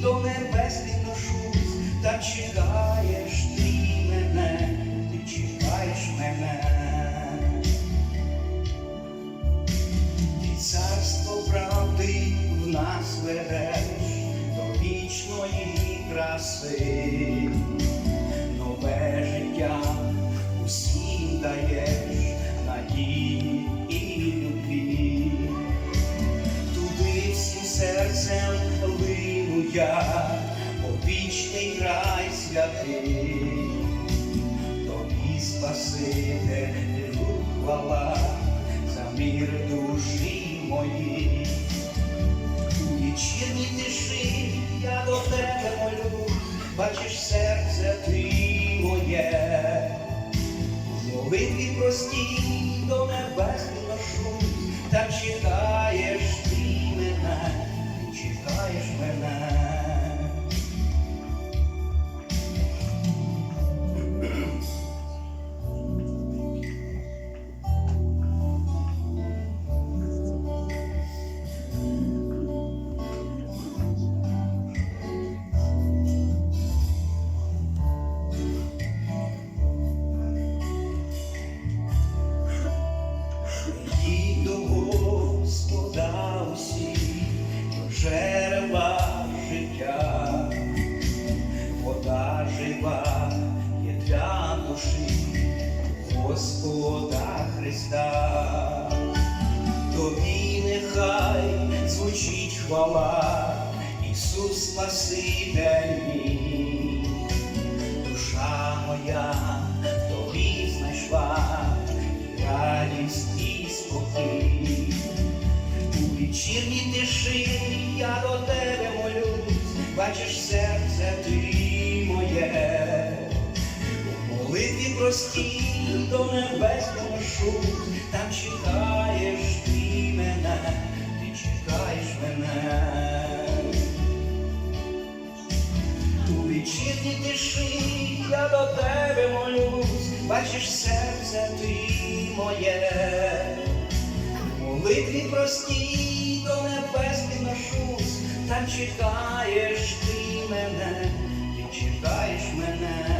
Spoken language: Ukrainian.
до небес ношусь, та чекаєш ти мене, ти чекаєш мене. І царство правди в нас ведеш до вічної краси, я, у вічний край святий, тобі спасителю хвала за мир душі мої. У вечірній тиші я до тебе молю, бачиш серце ти моє. В молитві простій до небес ношу, та чекаєш Господа Христа, тобі нехай звучить хвала, Ісус Спаситель мій. душа моя тобі знайшла радість і спокій. У вечірній тиші я до тебе молюсь, бачиш серце ти простій до небес доношу, там чекаєш ти мене, ти чекаєш мене. У вечірній тиші я до тебе молюсь, бачиш серце ти моє. Молитві простій до небес підношусь, там чекаєш ти мене, ти чекаєш мене.